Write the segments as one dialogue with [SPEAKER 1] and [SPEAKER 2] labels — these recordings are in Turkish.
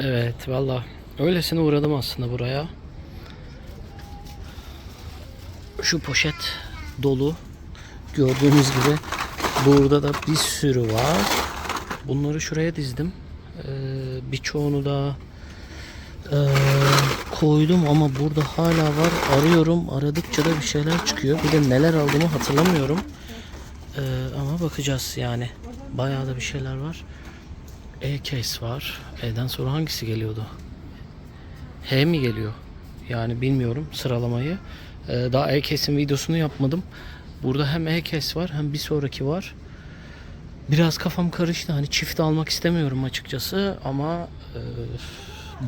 [SPEAKER 1] Evet valla öylesine uğradım aslında buraya. Şu poşet dolu. Gördüğünüz gibi burada da bir sürü var. Bunları şuraya dizdim. Ee, birçoğunu da ee, koydum ama burada hala var. Arıyorum. Aradıkça da bir şeyler çıkıyor. Bir de neler aldığımı hatırlamıyorum. Ee, ama bakacağız yani. Bayağı da bir şeyler var. E-case var. E'den sonra hangisi geliyordu? H mi geliyor? Yani bilmiyorum sıralamayı. Ee, daha E-case'in videosunu yapmadım. Burada hem E-case var hem bir sonraki var. Biraz kafam karıştı. Hani çift almak istemiyorum açıkçası ama e,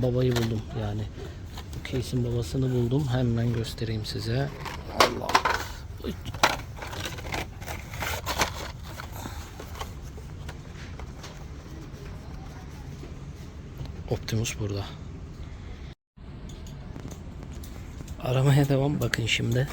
[SPEAKER 1] babayı buldum yani. Bu case'in babasını buldum. Hemen göstereyim size. Allah. Optimus burada. Aramaya devam. Bakın şimdi.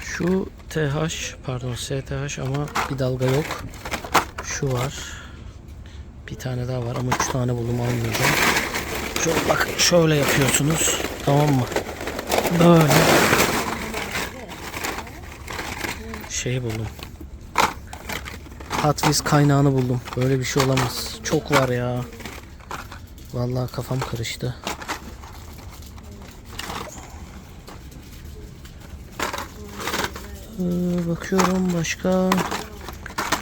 [SPEAKER 1] Şu TH pardon STH ama bir dalga yok. Şu var. Bir tane daha var ama üç tane buldum almayacağım. Şöyle bak şöyle yapıyorsunuz. Tamam mı? Böyle. Şey buldum. Wheels kaynağını buldum. Böyle bir şey olamaz. Çok var ya. Vallahi kafam karıştı. Ee, bakıyorum başka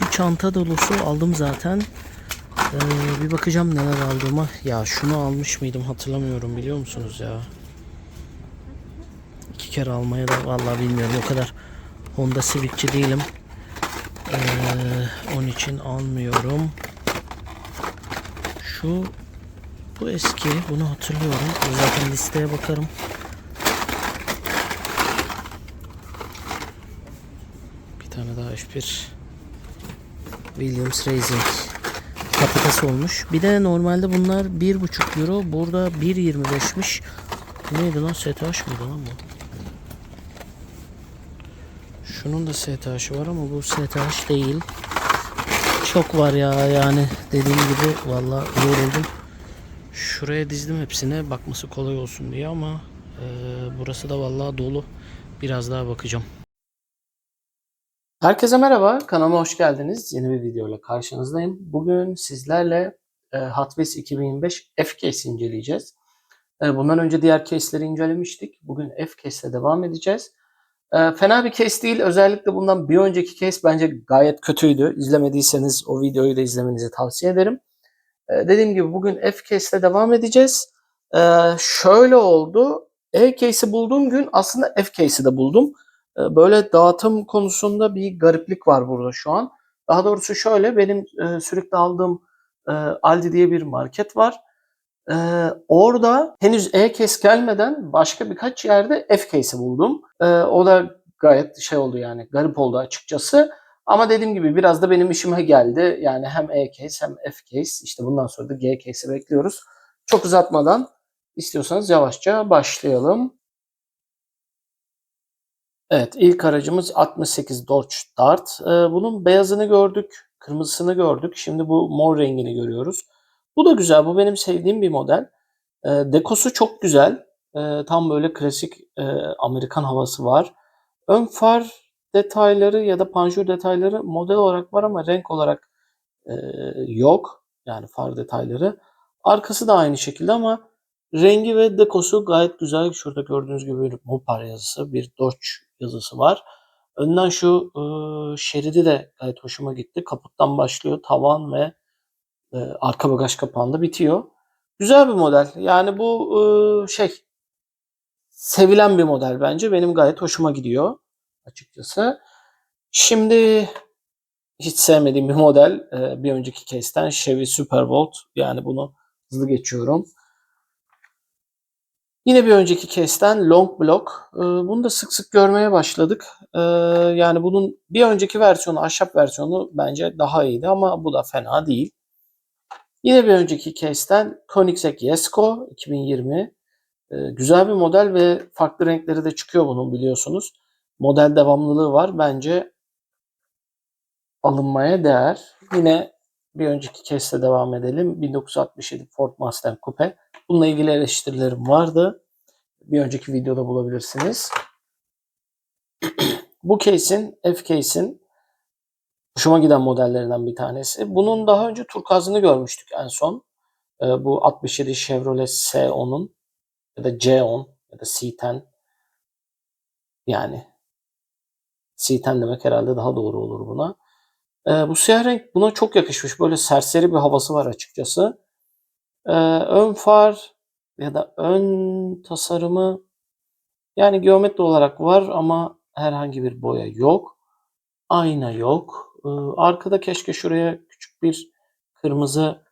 [SPEAKER 1] bir çanta dolusu aldım zaten. Ee, bir bakacağım neler aldığıma. Ya şunu almış mıydım hatırlamıyorum biliyor musunuz ya. İki kere almaya da vallahi bilmiyorum o kadar Honda Civic'ci değilim. Ee, onun için almıyorum. Şu bu eski bunu hatırlıyorum. Zaten listeye bakarım. Bir tane daha F1 Williams Racing kafatası olmuş. Bir de normalde bunlar 1.5 euro. Burada 1.25'miş. Bu neydi lan? STH mıydı lan bu? Şunun da STH'ı var ama bu STH değil. Çok var ya yani dediğim gibi valla yoruldum. Şuraya dizdim hepsine bakması kolay olsun diye ama e, burası da valla dolu. Biraz daha bakacağım. Herkese merhaba, kanalıma hoş geldiniz. Yeni bir videoyla karşınızdayım. Bugün sizlerle e, Hot Wheels 2025 F-Case inceleyeceğiz. E, bundan önce diğer case'leri incelemiştik. Bugün F-Case ile devam edeceğiz. E, fena bir case değil. Özellikle bundan bir önceki case bence gayet kötüydü. İzlemediyseniz o videoyu da izlemenizi tavsiye ederim. E, dediğim gibi bugün F-Case ile devam edeceğiz. E, şöyle oldu. E-Case'i bulduğum gün aslında F-Case'i de buldum. E, böyle dağıtım konusunda bir gariplik var burada şu an. Daha doğrusu şöyle benim e, sürekli aldığım e, Aldi diye bir market var. E, orada henüz E-Case gelmeden başka birkaç yerde F-Case'i buldum. E, o da gayet şey oldu yani garip oldu açıkçası. Ama dediğim gibi biraz da benim işime geldi. Yani hem E-Case hem F-Case işte bundan sonra da G-Case'i bekliyoruz. Çok uzatmadan istiyorsanız yavaşça başlayalım. Evet, ilk aracımız 68 Dodge Dart. Ee, bunun beyazını gördük, kırmızısını gördük. Şimdi bu mor rengini görüyoruz. Bu da güzel, bu benim sevdiğim bir model. Ee, dekosu çok güzel. Ee, tam böyle klasik e, Amerikan havası var. Ön far detayları ya da panjur detayları model olarak var ama renk olarak e, yok. Yani far detayları. Arkası da aynı şekilde ama rengi ve dekosu gayet güzel. Şurada gördüğünüz gibi bir Mopar yazısı, bir Dodge yazısı var. Önden şu e, şeridi de gayet hoşuma gitti. Kaputtan başlıyor. Tavan ve e, arka bagaj kapağında bitiyor. Güzel bir model. Yani bu e, şey sevilen bir model bence. Benim gayet hoşuma gidiyor açıkçası. Şimdi hiç sevmediğim bir model. E, bir önceki case'ten Chevy Superbolt. Yani bunu hızlı geçiyorum. Yine bir önceki case'ten Long Block. Ee, bunu da sık sık görmeye başladık. Ee, yani bunun bir önceki versiyonu, ahşap versiyonu bence daha iyiydi ama bu da fena değil. Yine bir önceki case'ten Koenigsegg Jesko 2020. Ee, güzel bir model ve farklı renkleri de çıkıyor bunun biliyorsunuz. model devamlılığı var. Bence alınmaya değer. Yine bir önceki case'le devam edelim. 1967 Ford Mustang Coupe. Bununla ilgili eleştirilerim vardı. Bir önceki videoda bulabilirsiniz. Bu case'in, F case'in hoşuma giden modellerinden bir tanesi. Bunun daha önce turkuazını görmüştük en son. Ee, bu 67 Chevrolet S10'un ya da C10 ya da C10 yani C10 demek herhalde daha doğru olur buna. Ee, bu siyah renk buna çok yakışmış. Böyle serseri bir havası var açıkçası. Ee, ön far ya da ön tasarımı yani geometri olarak var ama herhangi bir boya yok. Ayna yok. Ee, arkada keşke şuraya küçük bir kırmızı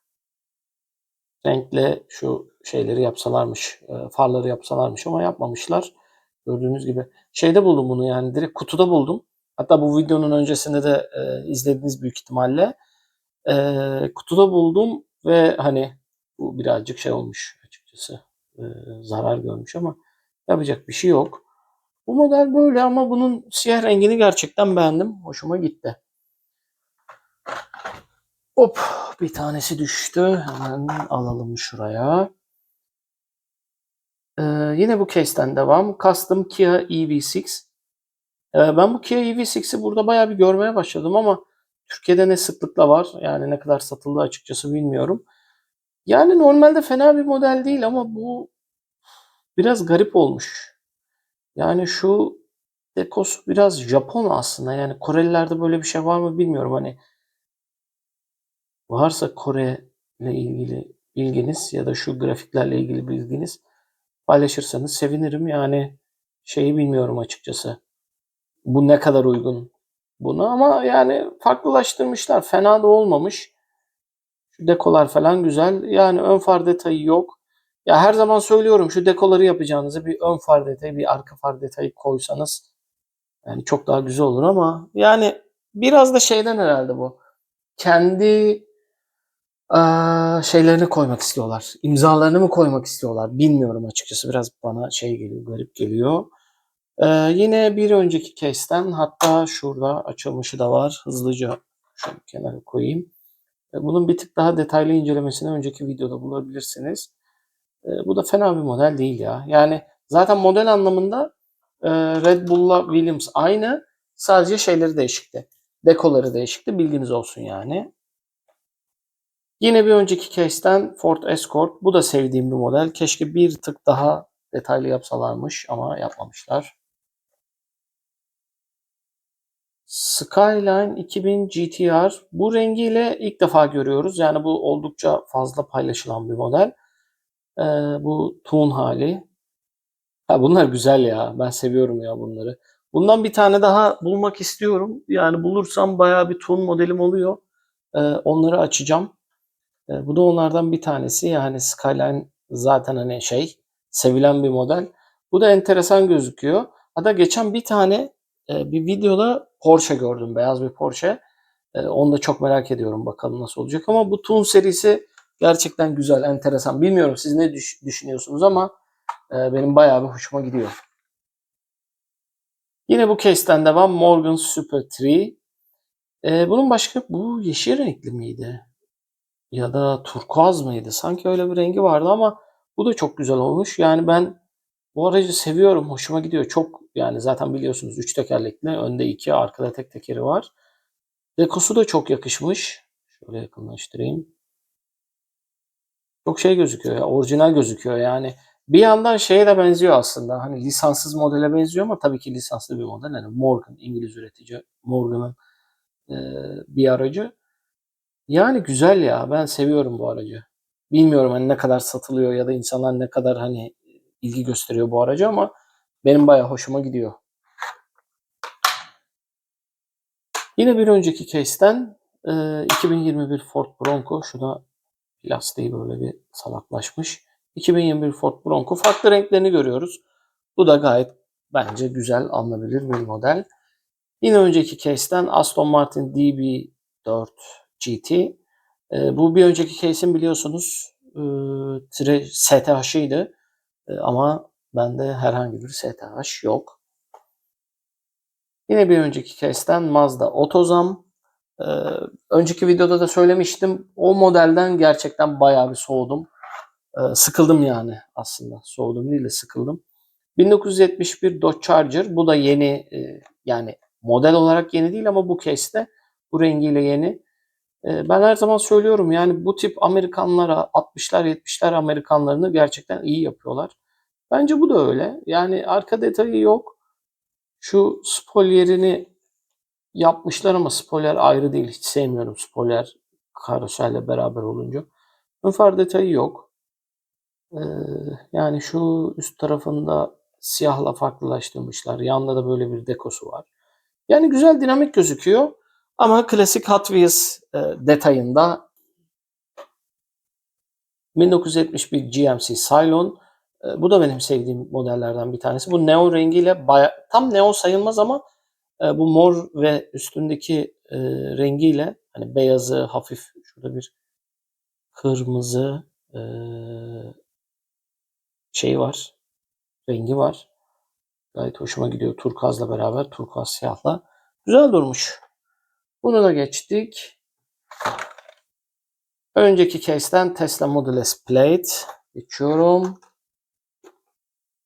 [SPEAKER 1] renkle şu şeyleri yapsalarmış, e, farları yapsalarmış ama yapmamışlar. Gördüğünüz gibi. Şeyde buldum bunu yani direkt kutuda buldum. Hatta bu videonun öncesinde de e, izlediniz büyük ihtimalle. E, kutuda buldum ve hani bu birazcık şey olmuş açıkçası. E, zarar görmüş ama yapacak bir şey yok. Bu model böyle ama bunun siyah rengini gerçekten beğendim. Hoşuma gitti. Hop bir tanesi düştü. Hemen alalım şuraya. Ee, yine bu case'ten devam. Custom Kia EV6. Ee, ben bu Kia EV6'i burada bayağı bir görmeye başladım ama Türkiye'de ne sıklıkla var yani ne kadar satıldı açıkçası bilmiyorum. Yani normalde fena bir model değil ama bu biraz garip olmuş. Yani şu dekos biraz Japon aslında. Yani Korelilerde böyle bir şey var mı bilmiyorum. Hani varsa Kore ile ilgili bilginiz ya da şu grafiklerle ilgili bilginiz paylaşırsanız sevinirim. Yani şeyi bilmiyorum açıkçası. Bu ne kadar uygun buna ama yani farklılaştırmışlar. Fena da olmamış. Şu dekolar falan güzel. Yani ön far detayı yok. Ya her zaman söylüyorum şu dekoları yapacağınızı bir ön far detayı, bir arka far detayı koysanız yani çok daha güzel olur ama yani biraz da şeyden herhalde bu. Kendi şeylerini koymak istiyorlar. İmzalarını mı koymak istiyorlar? Bilmiyorum açıkçası. Biraz bana şey geliyor, garip geliyor. Ee, yine bir önceki case'ten hatta şurada açılmışı da var. Hızlıca şunu kenara koyayım. Ee, bunun bir tık daha detaylı incelemesini önceki videoda bulabilirsiniz. Ee, bu da fena bir model değil ya. Yani zaten model anlamında e, Red Bull'la Williams aynı. Sadece şeyleri değişikti. Dekoları değişikti. Bilginiz olsun yani. Yine bir önceki case'ten Ford Escort. Bu da sevdiğim bir model. Keşke bir tık daha detaylı yapsalarmış ama yapmamışlar. Skyline 2000 GTR. Bu rengiyle ilk defa görüyoruz. Yani bu oldukça fazla paylaşılan bir model. Ee, bu tone hali. Ha, bunlar güzel ya. Ben seviyorum ya bunları. Bundan bir tane daha bulmak istiyorum. Yani bulursam bayağı bir tone modelim oluyor. Ee, onları açacağım. Ee, bu da onlardan bir tanesi. Yani Skyline zaten hani şey sevilen bir model. Bu da enteresan gözüküyor. Hatta geçen bir tane e, bir videoda Porsche gördüm. Beyaz bir Porsche. E, onu da çok merak ediyorum. Bakalım nasıl olacak. Ama bu Tun serisi gerçekten güzel, enteresan. Bilmiyorum siz ne düş- düşünüyorsunuz ama e, benim bayağı bir hoşuma gidiyor. Yine bu case'ten devam Morgan Super 3. E, bunun başka bu yeşil renkli miydi? Ya da turkuaz mıydı? Sanki öyle bir rengi vardı ama bu da çok güzel olmuş. Yani ben bu aracı seviyorum. Hoşuma gidiyor. Çok yani zaten biliyorsunuz 3 tekerlekli. Önde 2, arkada tek tekeri var. Dekosu da çok yakışmış. Şöyle yakınlaştırayım. Çok şey gözüküyor ya. Orijinal gözüküyor yani. Bir yandan şeye de benziyor aslında. Hani lisanssız modele benziyor ama tabii ki lisanslı bir model. Yani Morgan, İngiliz üretici Morgan'ın e, bir aracı. Yani güzel ya. Ben seviyorum bu aracı. Bilmiyorum hani ne kadar satılıyor ya da insanlar ne kadar hani ilgi gösteriyor bu araca ama benim bayağı hoşuma gidiyor. Yine bir önceki case'ten e, 2021 Ford Bronco. Şurada lastiği böyle bir salaklaşmış. 2021 Ford Bronco. Farklı renklerini görüyoruz. Bu da gayet bence güzel, anlayabilir bir model. Yine önceki case'ten Aston Martin DB4 GT. E, bu bir önceki case'in biliyorsunuz e, STH'ıydı. E, ama bende herhangi bir STH yok. Yine bir önceki case'ten Mazda Otozam. Ee, önceki videoda da söylemiştim. O modelden gerçekten bayağı bir soğudum. Ee, sıkıldım yani aslında. Soğudum değil de sıkıldım. 1971 Dodge Charger. Bu da yeni e, yani model olarak yeni değil ama bu case'te bu rengiyle yeni. Ee, ben her zaman söylüyorum yani bu tip Amerikanlara 60'lar 70'ler Amerikanlarını gerçekten iyi yapıyorlar. Bence bu da öyle. Yani arka detayı yok. Şu spoilerini yapmışlar ama spoiler ayrı değil. Hiç sevmiyorum spoiler karoserle beraber olunca. Ön far detayı yok. Ee, yani şu üst tarafında siyahla farklılaştırmışlar. Yanında da böyle bir dekosu var. Yani güzel dinamik gözüküyor. Ama klasik Hot Wheels e, detayında 1971 GMC Cylon. E, bu da benim sevdiğim modellerden bir tanesi. Bu neon rengiyle baya, tam neon sayılmaz ama e, bu mor ve üstündeki e, rengiyle hani beyazı hafif şurada bir kırmızı e, şey var. Rengi var. Gayet hoşuma gidiyor. Turkuazla beraber. Turkuaz siyahla. Güzel durmuş. Bunu da geçtik. Önceki case'ten Tesla Model S Plate geçiyorum.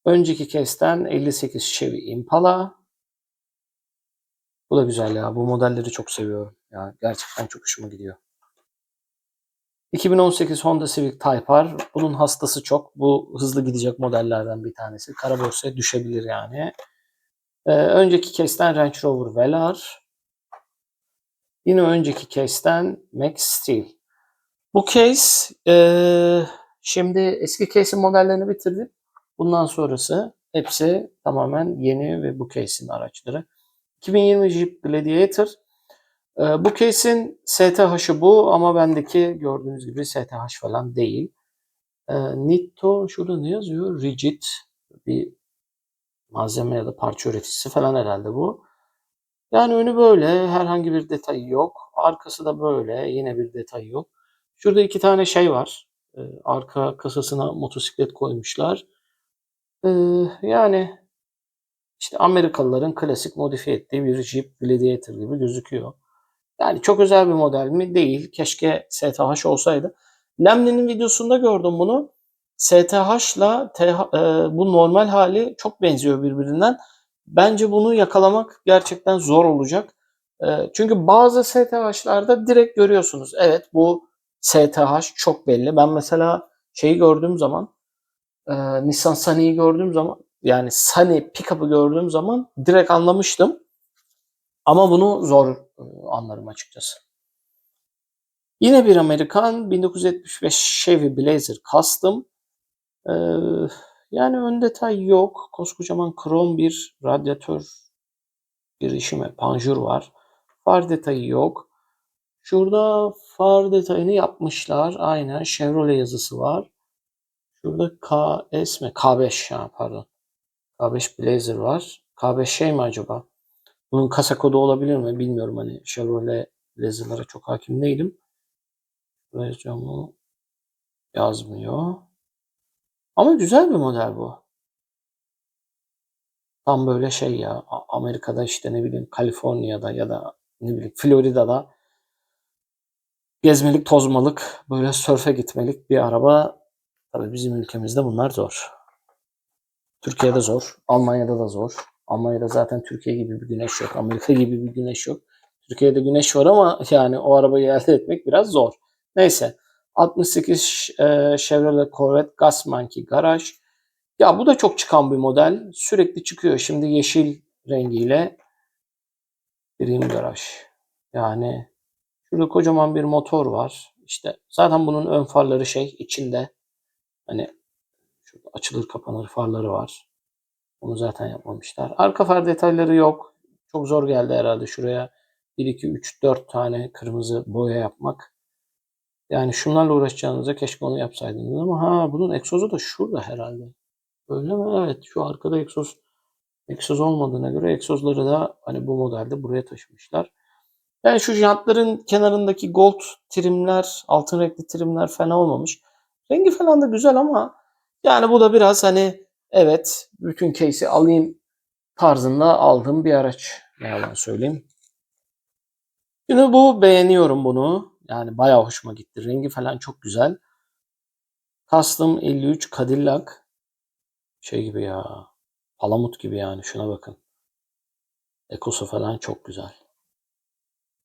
[SPEAKER 1] Önceki case'ten 58 Chevy Impala. Bu da güzel ya. Bu modelleri çok seviyorum. Ya gerçekten çok hoşuma gidiyor. 2018 Honda Civic Type R. Bunun hastası çok. Bu hızlı gidecek modellerden bir tanesi. Kara borsaya düşebilir yani. Ee, önceki case'ten Range Rover Velar. Yine önceki case'ten Max Steel. Bu case e, şimdi eski case'in modellerini bitirdim. Bundan sonrası hepsi tamamen yeni ve bu case'in araçları. 2020 Jeep Gladiator. E, bu case'in STH'ı bu ama bendeki gördüğünüz gibi STH falan değil. E, Nitto şurada ne yazıyor? Rigid bir malzeme ya da parça üreticisi falan herhalde bu. Yani önü böyle herhangi bir detayı yok. Arkası da böyle yine bir detay yok. Şurada iki tane şey var. Ee, arka kasasına motosiklet koymuşlar. Ee, yani işte Amerikalıların klasik modifiye ettiği bir Jeep Gladiator gibi gözüküyor. Yani çok özel bir model mi? Değil. Keşke STH olsaydı. Lemli'nin videosunda gördüm bunu. STH ile bu normal hali çok benziyor birbirinden. Bence bunu yakalamak gerçekten zor olacak. E, çünkü bazı STH'larda direkt görüyorsunuz. Evet bu STH çok belli. Ben mesela şeyi gördüğüm zaman e, Nissan Sunny'yi gördüğüm zaman yani Sunny pickup'ı gördüğüm zaman direkt anlamıştım. Ama bunu zor e, anlarım açıkçası. Yine bir Amerikan 1975 Chevy Blazer Custom. Ee, yani ön detay yok. Koskocaman krom bir radyatör girişimi, panjur var. Far detayı yok. Şurada far detayını yapmışlar. Aynen Chevrolet yazısı var. Şurada KS mi? K5 ya pardon. K5 Blazer var. K5 şey mi acaba? Bunun kasa kodu olabilir mi? Bilmiyorum hani Chevrolet Blazer'lara çok hakim değilim. Vereceğim yazmıyor. Ama güzel bir model bu. Tam böyle şey ya Amerika'da işte ne bileyim Kaliforniya'da ya da ne bileyim Florida'da gezmelik tozmalık böyle sörfe gitmelik bir araba. Tabii bizim ülkemizde bunlar zor. Türkiye'de zor. Almanya'da da zor. Almanya'da zaten Türkiye gibi bir güneş yok. Amerika gibi bir güneş yok. Türkiye'de güneş var ama yani o arabayı elde etmek biraz zor. Neyse. 68 e, Chevrolet Corvette Gas Monkey Garaj. Ya bu da çok çıkan bir model. Sürekli çıkıyor. Şimdi yeşil rengiyle Dream Garaj. Yani şurada kocaman bir motor var. İşte zaten bunun ön farları şey içinde. Hani şurada açılır kapanır farları var. Onu zaten yapmamışlar. Arka far detayları yok. Çok zor geldi herhalde şuraya 1, 2, 3, 4 tane kırmızı boya yapmak. Yani şunlarla uğraşacağınıza keşke onu yapsaydınız ama ha bunun egzozu da şurada herhalde. Öyle mi? Evet şu arkada egzoz egzoz olmadığına göre egzozları da hani bu modelde buraya taşımışlar. Yani şu jantların kenarındaki gold trimler, altın renkli trimler fena olmamış. Rengi falan da güzel ama yani bu da biraz hani evet bütün case'i alayım tarzında aldığım bir araç. Ne yalan söyleyeyim. Şimdi bu beğeniyorum bunu. Yani bayağı hoşuma gitti. Rengi falan çok güzel. Custom 53 Cadillac. Şey gibi ya. Palamut gibi yani. Şuna bakın. Ekosu falan çok güzel.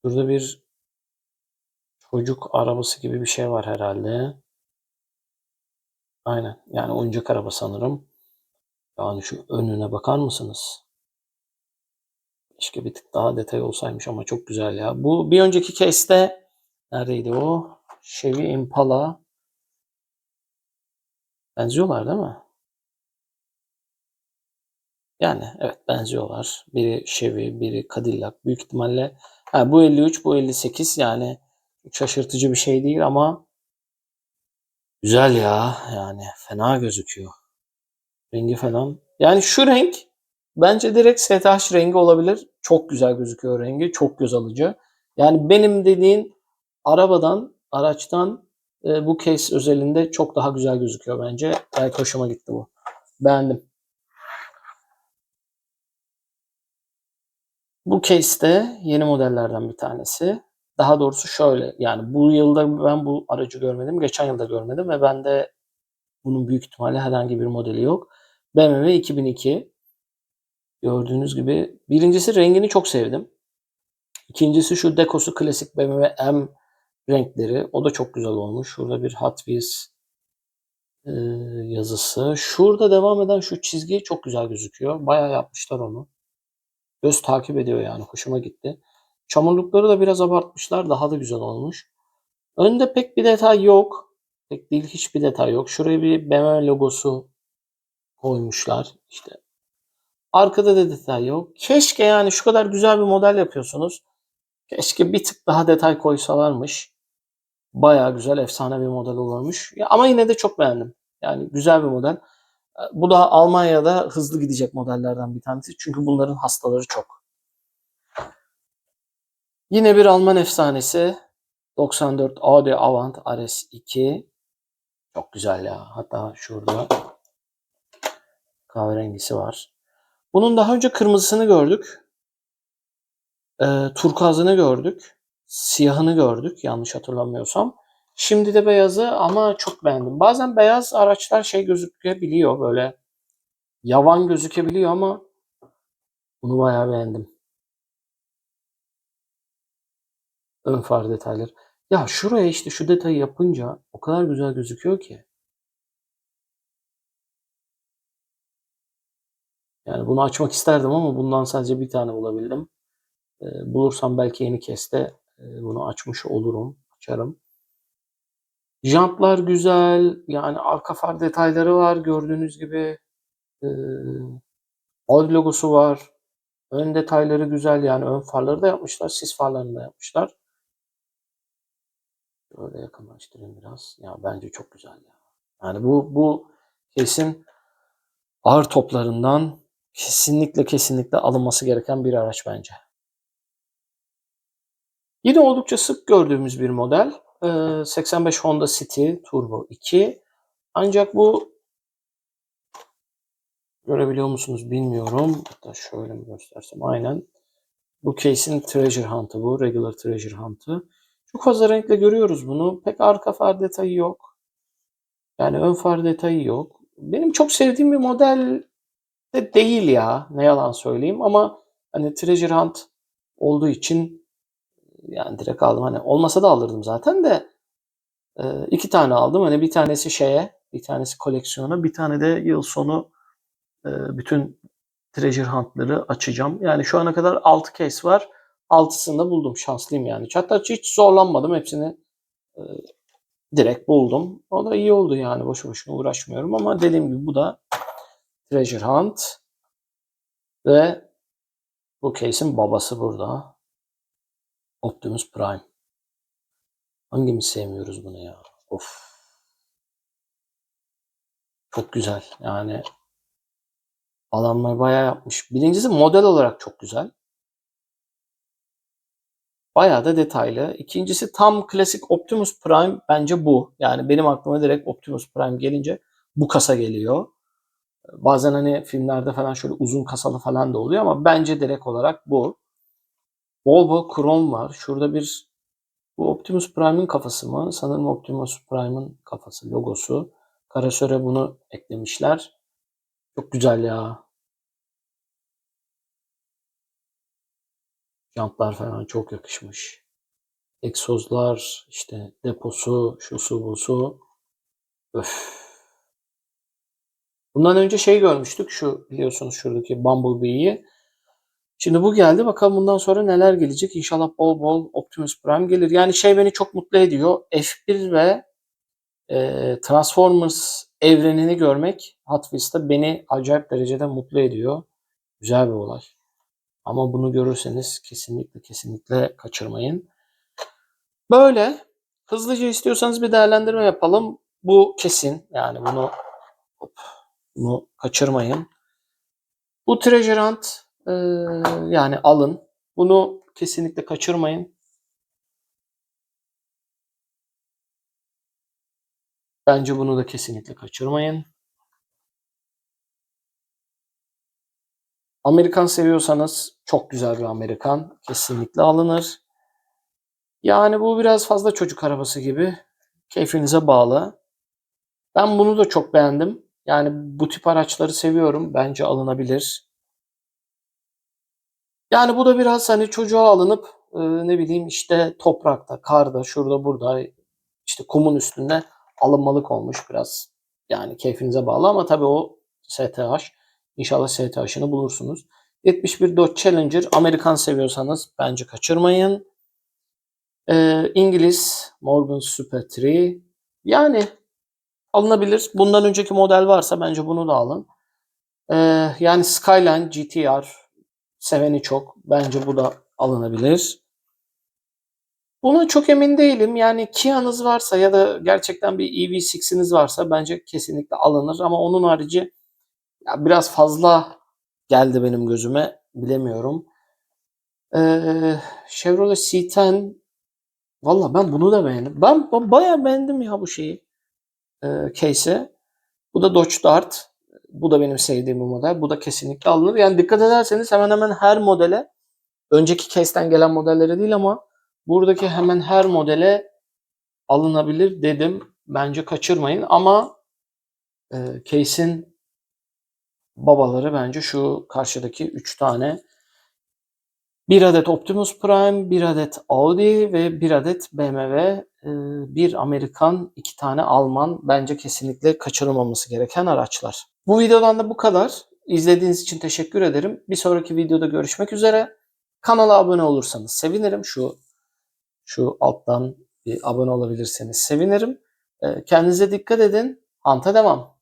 [SPEAKER 1] Burada bir çocuk arabası gibi bir şey var herhalde. Aynen. Yani oyuncak araba sanırım. Yani şu önüne bakar mısınız? Keşke bir tık daha detay olsaymış ama çok güzel ya. Bu bir önceki case'te neredeydi o? Chevy Impala. Benziyorlar değil mi? Yani evet benziyorlar. Biri Chevy, biri Cadillac. Büyük ihtimalle ha, bu 53, bu 58 yani şaşırtıcı bir şey değil ama güzel ya. Yani fena gözüküyor. Rengi falan. Yani şu renk bence direkt STH rengi olabilir. Çok güzel gözüküyor rengi. Çok göz alıcı. Yani benim dediğin arabadan, araçtan e, bu case özelinde çok daha güzel gözüküyor bence. Gayet hoşuma gitti bu. Beğendim. Bu case'de yeni modellerden bir tanesi. Daha doğrusu şöyle yani bu yılda ben bu aracı görmedim. Geçen yılda görmedim ve bende bunun büyük ihtimalle herhangi bir modeli yok. BMW 2002. Gördüğünüz gibi birincisi rengini çok sevdim. İkincisi şu dekosu klasik BMW M renkleri. O da çok güzel olmuş. Şurada bir Hot Wheels e, yazısı. Şurada devam eden şu çizgi çok güzel gözüküyor. Bayağı yapmışlar onu. Göz takip ediyor yani. Hoşuma gitti. Çamurlukları da biraz abartmışlar. Daha da güzel olmuş. Önde pek bir detay yok. Pek değil hiçbir detay yok. Şuraya bir BMW logosu koymuşlar. İşte arkada da detay yok. Keşke yani şu kadar güzel bir model yapıyorsunuz. Keşke bir tık daha detay koysalarmış. Baya güzel, efsane bir model olurmuş. Ya ama yine de çok beğendim. Yani güzel bir model. Bu da Almanya'da hızlı gidecek modellerden bir tanesi. Çünkü bunların hastaları çok. Yine bir Alman efsanesi. 94 Audi Avant RS2. Çok güzel ya. Hatta şurada kahverengisi var. Bunun daha önce kırmızısını gördük. E, turkuazını gördük. Siyahını gördük yanlış hatırlamıyorsam. Şimdi de beyazı ama çok beğendim. Bazen beyaz araçlar şey gözükebiliyor böyle yavan gözükebiliyor ama bunu bayağı beğendim. Ön far detayları. Ya şuraya işte şu detayı yapınca o kadar güzel gözüküyor ki. Yani bunu açmak isterdim ama bundan sadece bir tane bulabildim. E, bulursam belki yeni keste bunu açmış olurum. Açarım. Jantlar güzel. Yani arka far detayları var gördüğünüz gibi. E, Audi logosu var. Ön detayları güzel yani ön farları da yapmışlar. Sis farlarını da yapmışlar. Böyle yakınlaştırayım biraz. Ya bence çok güzel ya. Yani bu bu kesin ağır toplarından kesinlikle kesinlikle alınması gereken bir araç bence. Yine oldukça sık gördüğümüz bir model. 85 Honda City Turbo 2. Ancak bu görebiliyor musunuz bilmiyorum. Hatta şöyle mi göstersem aynen. Bu case'in Treasure Hunt'ı bu. Regular Treasure Hunt'ı. Çok fazla renkle görüyoruz bunu. Pek arka far detayı yok. Yani ön far detayı yok. Benim çok sevdiğim bir model de değil ya. Ne yalan söyleyeyim ama hani Treasure Hunt olduğu için yani direkt aldım. Hani olmasa da alırdım zaten de e, iki tane aldım. Hani bir tanesi şeye, bir tanesi koleksiyona, bir tane de yıl sonu e, bütün Treasure Hunt'ları açacağım. Yani şu ana kadar 6 case var. 6'sını da buldum. Şanslıyım yani. Hatta hiç zorlanmadım. Hepsini e, direkt buldum. O da iyi oldu yani. Boşu boşuna uğraşmıyorum ama dediğim gibi bu da Treasure Hunt ve bu case'in babası burada. Optimus Prime. Hangimiz sevmiyoruz bunu ya? Of. Çok güzel. Yani adamlar bayağı yapmış. Birincisi model olarak çok güzel. Bayağı da detaylı. İkincisi tam klasik Optimus Prime bence bu. Yani benim aklıma direkt Optimus Prime gelince bu kasa geliyor. Bazen hani filmlerde falan şöyle uzun kasalı falan da oluyor ama bence direkt olarak bu. Bol krom var. Şurada bir bu Optimus Prime'in kafası mı? Sanırım Optimus Prime'in kafası, logosu. Karasöre bunu eklemişler. Çok güzel ya. Jantlar falan çok yakışmış. Egzozlar, işte deposu, şusu busu. Öf. Bundan önce şey görmüştük. Şu biliyorsunuz şuradaki Bumblebee'yi. Şimdi bu geldi. Bakalım bundan sonra neler gelecek. İnşallah bol bol Optimus Prime gelir. Yani şey beni çok mutlu ediyor. F1 ve e, Transformers evrenini görmek Hot Wheels'ta beni acayip derecede mutlu ediyor. Güzel bir olay. Ama bunu görürseniz kesinlikle kesinlikle kaçırmayın. Böyle hızlıca istiyorsanız bir değerlendirme yapalım. Bu kesin. Yani bunu hop, bunu kaçırmayın. Bu Treasure Hunt e, yani alın. Bunu kesinlikle kaçırmayın. Bence bunu da kesinlikle kaçırmayın. Amerikan seviyorsanız çok güzel bir Amerikan. Kesinlikle alınır. Yani bu biraz fazla çocuk arabası gibi. Keyfinize bağlı. Ben bunu da çok beğendim. Yani bu tip araçları seviyorum. Bence alınabilir. Yani bu da biraz hani çocuğa alınıp e, ne bileyim işte toprakta, karda, şurada burada işte kumun üstünde alınmalık olmuş biraz. Yani keyfinize bağlı ama tabii o STH. İnşallah STH'ını bulursunuz. 71 Dodge Challenger Amerikan seviyorsanız bence kaçırmayın. Ee, İngiliz Morgan Super 3 yani alınabilir. Bundan önceki model varsa bence bunu da alın. Ee, yani Skyline GTR seveni çok. Bence bu da alınabilir. Buna çok emin değilim. Yani Kia'nız varsa ya da gerçekten bir EV6'iniz varsa bence kesinlikle alınır. Ama onun harici ya biraz fazla geldi benim gözüme. Bilemiyorum. Ee, Chevrolet C10 Valla ben bunu da beğendim. Ben bayağı beğendim ya bu şeyi. E, case'i. Bu da Dodge Dart. Bu da benim sevdiğim bir model. Bu da kesinlikle alınır. Yani dikkat ederseniz hemen hemen her modele önceki case'ten gelen modellere değil ama buradaki hemen her modele alınabilir dedim. Bence kaçırmayın ama e, case'in babaları bence şu karşıdaki 3 tane. Bir adet Optimus Prime, bir adet Audi ve bir adet BMW, e, bir Amerikan, iki tane Alman. Bence kesinlikle kaçırılmaması gereken araçlar. Bu videodan da bu kadar. İzlediğiniz için teşekkür ederim. Bir sonraki videoda görüşmek üzere. Kanala abone olursanız sevinirim. Şu şu alttan bir abone olabilirseniz sevinirim. E, kendinize dikkat edin. Anta devam.